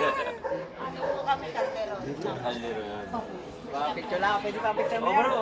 Ano po kami kalderon. Alero yun. Picture lang. Pwede pa picture Oh, bro.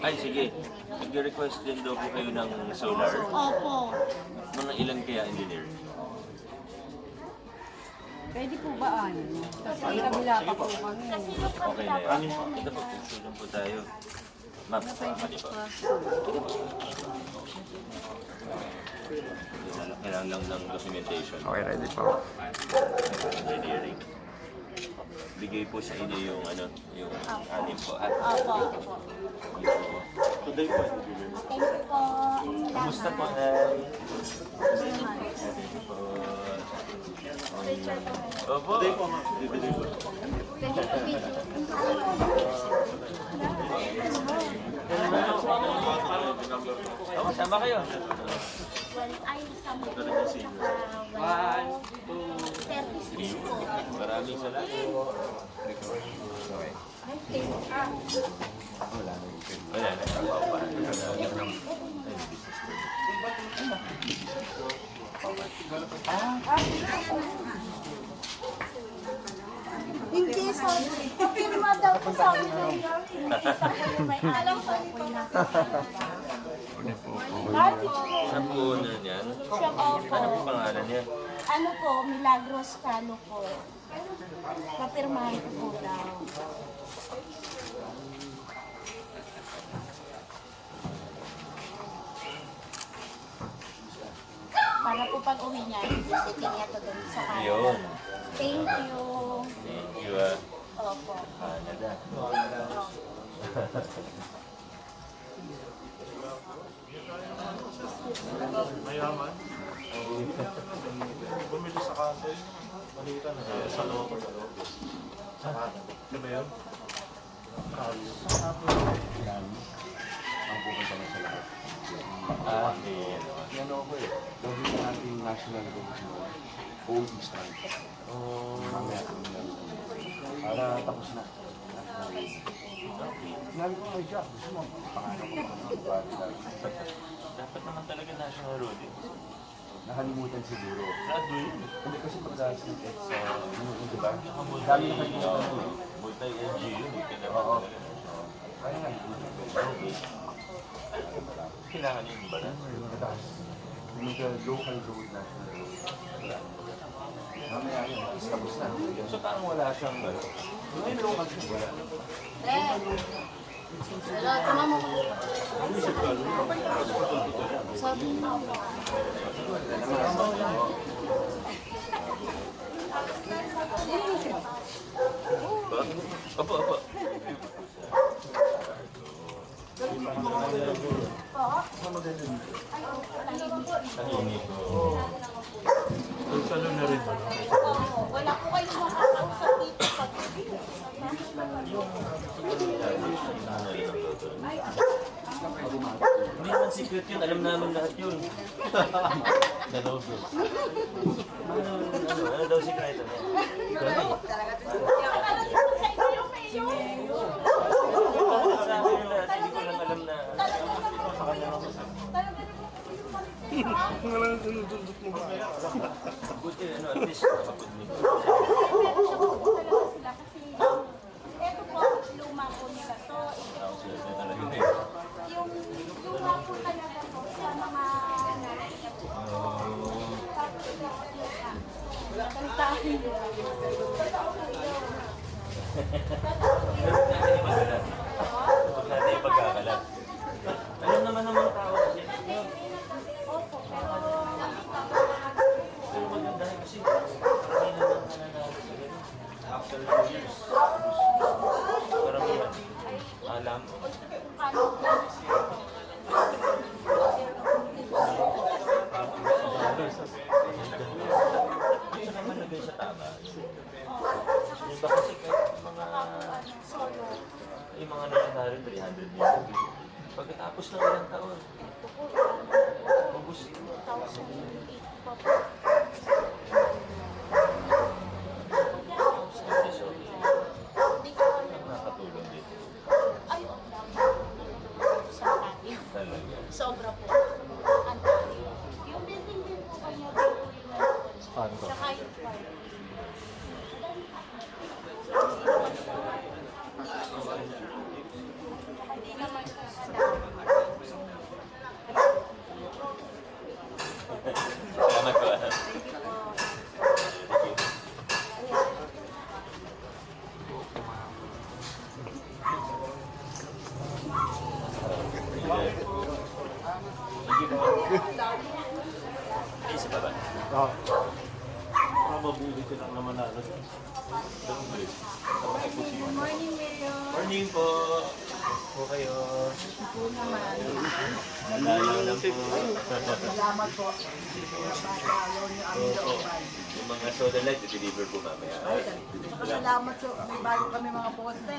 Ay, sige. Nag-request din daw po kayo ng solar. Opo. Mga ilan kaya engineer? Pwede po ba ano? Kasi kabila pa po kami. Okay na po yun. namin Ito po, picture po tayo. Ma'am, mali po. Kailangan lang ng documentation. Okay, ready po. Engineering. Bigay po sa inyo yung ano, yung anim po. At Opo, today po, Thank you po. Kumusta po. Nay? Thank you po. Opo. Today po, ma'am. Today po. Oh, sama kayo. Well, ay, sa mo po. Tsaka, well, 36 po. Maraming salamat. Wala na. Hindi, sorry. Papirma daw po sa amin ng May alam ko po yung Sa po na niyan. Siya po Ano po pangalan niya? Ano po, Milagros Cano po. Papirmahan ko po daw. Para po pag uwi niya, visiting niya to dun sa. Yun. Thank you. Thank you ah. Opo. Canada. mayaman. Bumili sa kanto yun. Malita na. Sa loob ko sa loob. Sa kanan. Ano ba yun? Kalyo. Ang pupunta na sa lahat. Ah, hindi. Yan ako eh. Gawin natin national goals Old stand. Oh, Mamaya. Para tapos na. Sinabi ko kay Jack, gusto mo, pangalan ko pa dapat naman talaga national road eh. Nakalimutan siguro. Grado yun. Hindi kasi pag dahil sa sa yung di ba? Dami nakalimutan mo eh. multi-LG yun. eh. Kaya Oo. dapat talaga national. Kaya nga. Kailangan yun ba na? Mataas. Yung local road, national road. Wala. Mamaya yun, tapos na. So parang wala siyang ano. Ngayon local siya, wala. Hello, tama mo. Sabi mo. Opo, opo. Tahimik ko. Tulsalo na rin. Wala ko kayo makakausap dito pag Hindi naman secret yun. Alam namin lahat yun. Dalaw. Ano, ano, ano daw secret? Ano? Ikaw na eh. sa inyo yung mayor. Sa akin yung lahat, hindi ko lang alam na sa kanya ako sa Buti ano, at least nakapag-meet. Pero siya po po talaga sila kasi eto po, luma po nila to. Ako sila na talaga eh. Yung luma po talaga po sa mga Kantahin. Mga nananalo 300 million. Pagkatapos ng ilang taon, ubus. 2008 pa po. Morning, Morning, Mayor. Morning po. Po kayo. Po naman. Malayo lang po. Salamat po. Opo. Yung mga soda light, i-deliver po mamaya. Salamat po. May bago kami mga poste.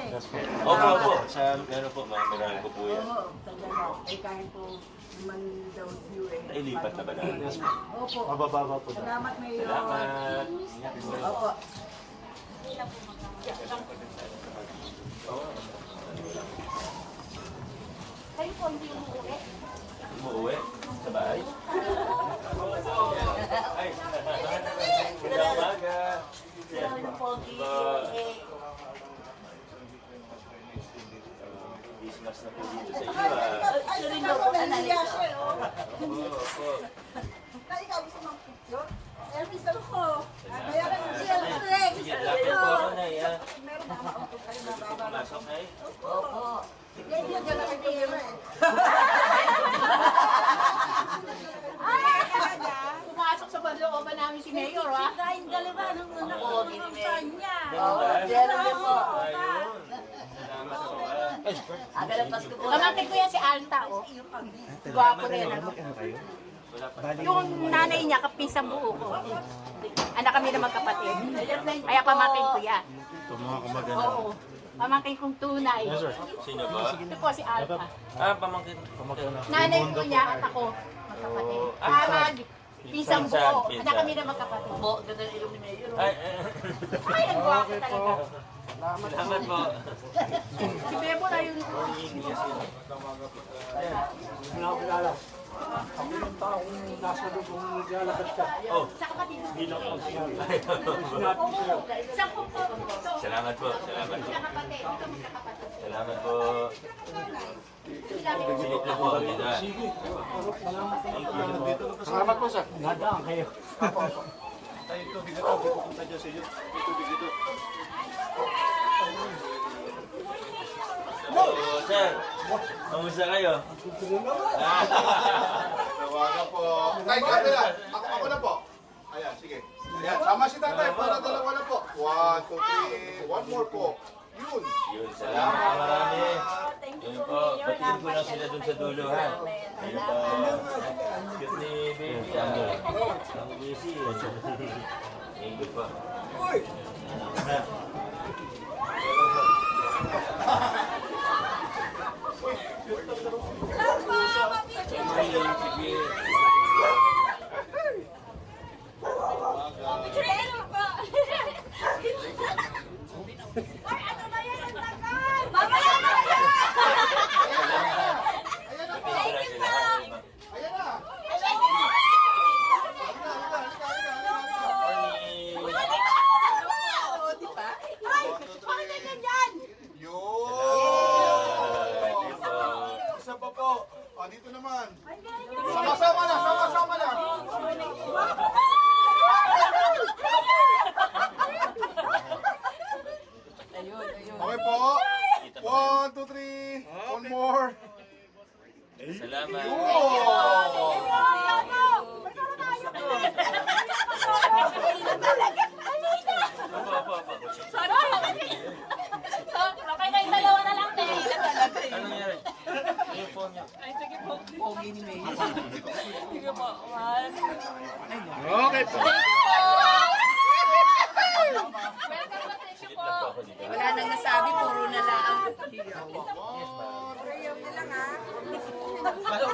Opo, opo. Sa, ano po, marami po po yan. Oo, talaga. Eh, kahit po man daw view eh. Nailipat na ba namin? Opo. Mabababa po na. Salamat Mayor. Salamat. Opo. Kayo po hindi umuwi. Umuwi sa bahay. Ay, Ganda umaga. Ba- Christmas Merci. Pamangkin ko yan si Alta, oh. Gwapo rin, ano? Yung nanay niya, kapisang buo ko. Anak kami na magkapatid. Kaya pamangkin ko yan. Ito mga kumagana. Oo. Pamangkin kong tunay. Sino ba? Ito po si Alta. Ah, pamangkin. Nanay ko niya at ako, magkapatid. Ah, pisang buo. Anak kami na magkapatid. Oo, ganda na ilong ni Mayor. Ay, eh. Ay, ang gwapo talaga. Salamat po. Si Bebo na yun. Oh. Sa kapatid. Ay, Sa po Salamat po. Salamat po. Sa kapatid. Ito magkakapatid. Salamat po. Sila Silip na po. Ah. Salamat po, sir. Tayo ito, bigat ako. Pupunta dyan sa iyo. Ito, bigat Oh, sir. Kamusta kayo? Tawagan po. Tay, camera. Ako, ako na po. Ayan, sige. Ayan, sama si tatay para dalawa na po. One, two, three. One more po. Yun. Yun, salamat na marami. Yun po, batiin ko lang sila dun sa dulo ha. Yun po. Cute ni baby ah. Ang busy. Thank you po. Uy! Ayun, sige. Thank you po. Ayan na. Yun. Isa pa po. O, dito naman. Sama-sama na, sama-sama na. Okay po. One, two, three. One more. Salamat. Oh! Opo, opo, opo. So, okay na yung dalawa na lang, te. Ano nangyari? Yung phone niya. Okay po. Welcome to Tissue Silip po. lang po ako dito. Wala nang nasabi, puro na lang.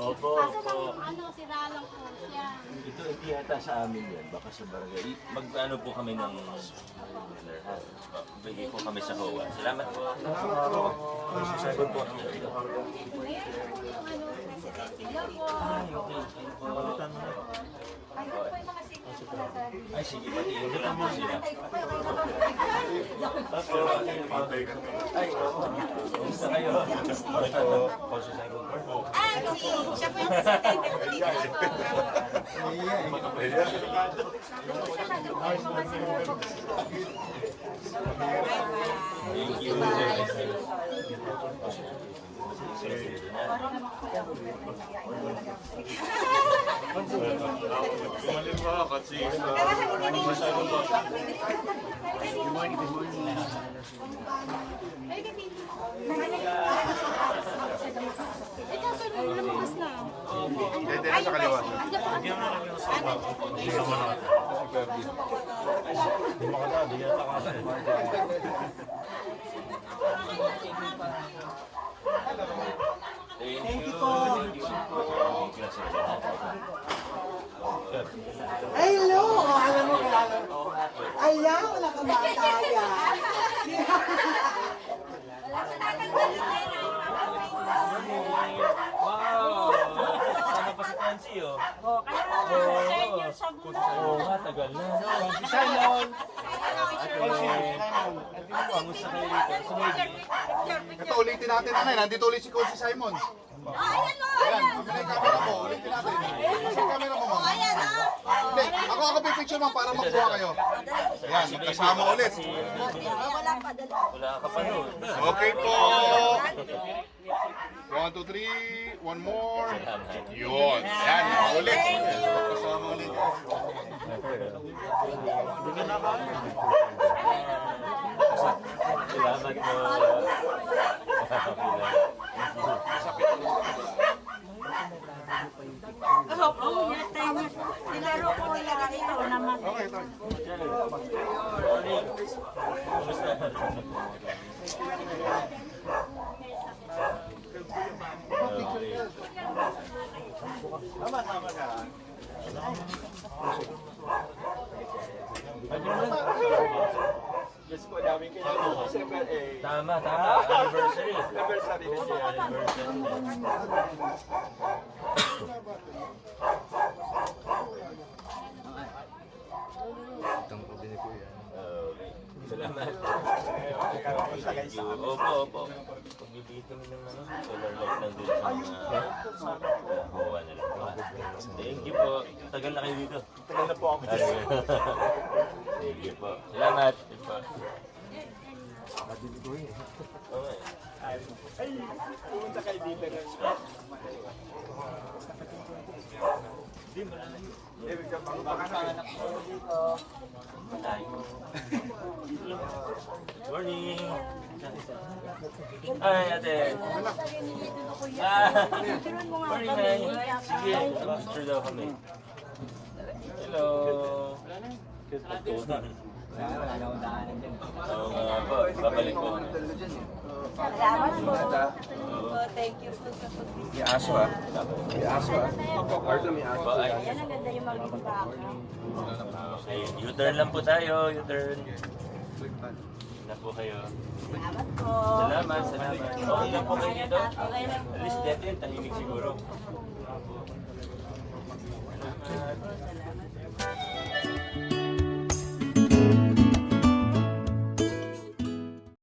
Opo, Kaso opo. lang, ano, sira lang po siya. Ito hindi yata sa amin yan, baka sa barangay. Mag-ano po kami ng... Bigay po kami sa COA. Salamat po. Simon po. Ano, presidente. Hello po. Ay, okay. Ayun po. Po yung mga Ay, sige, pati yung lutan mo. Ay. Kumusta kayo? Ito, Conscious Corp. Ah, si, siya po yung presidente ko dito. Thank you. Kasi Ikaw, sir, lumabas na. Hindi na sa kaliwa. Thank you po. Thank you po. Thank you, sir. Hello! Alam mo kaya, ayaw na kamataya. Wow! Sana pa si oh. Oh, kaya nga, 10 years sa Oo nga, tagal na. Si Simon! Ate mo, kamusta kayo rito? Sumili. Ito, ulitin natin, nanay. Nandito ulit si Coach Simon. Ayan o, Ayan, camera mo. Ulitin natin. Sa camera mo, ma'am. ayan. Hindi, ako ako pipicture ma'am para makuha kayo. Ayan, magkasama ulit. Wala pa dala. Wala ka pa noon. Okay po. One, two, three. One more. Yun. Ayan, ulit. Magkasama ulit. Salamat po. Oo, nilaro ko yan ito naman. Okay, ito. Morning. Kumusta? Okay. Yes po, December 8. Tama, tama. Anniversary. Anniversary din siya. Anniversary. Okay. Salamat. Thank you. Opo, opo. Pagbibigay kami ng ano, solar light lang dun sa mga hawa na lang. Thank you po. Tagal na kayo dito. Tagal na po ako. Thank you po. Salamat. Thank you po. Okay. Ay, pumunta kayo dito. Ibig ka pang baka na Morning. Ay, ate. Ah, morning, Nay. Sige, picture daw kami. Hello. Wala na akong daanan dyan. Oo nga po, babalik po. Salamat po. Thank you po sa pag- May aso ah. May aso ah. Ardo may aso. Yan ang ganda yung magiging baka. Okay, U-turn lang po tayo, U-turn. Na po kayo. Salamat po. Salamat, salamat. Okay lang po kayo dito? Okay lang po. At least natin, tahimik siguro. Salamat.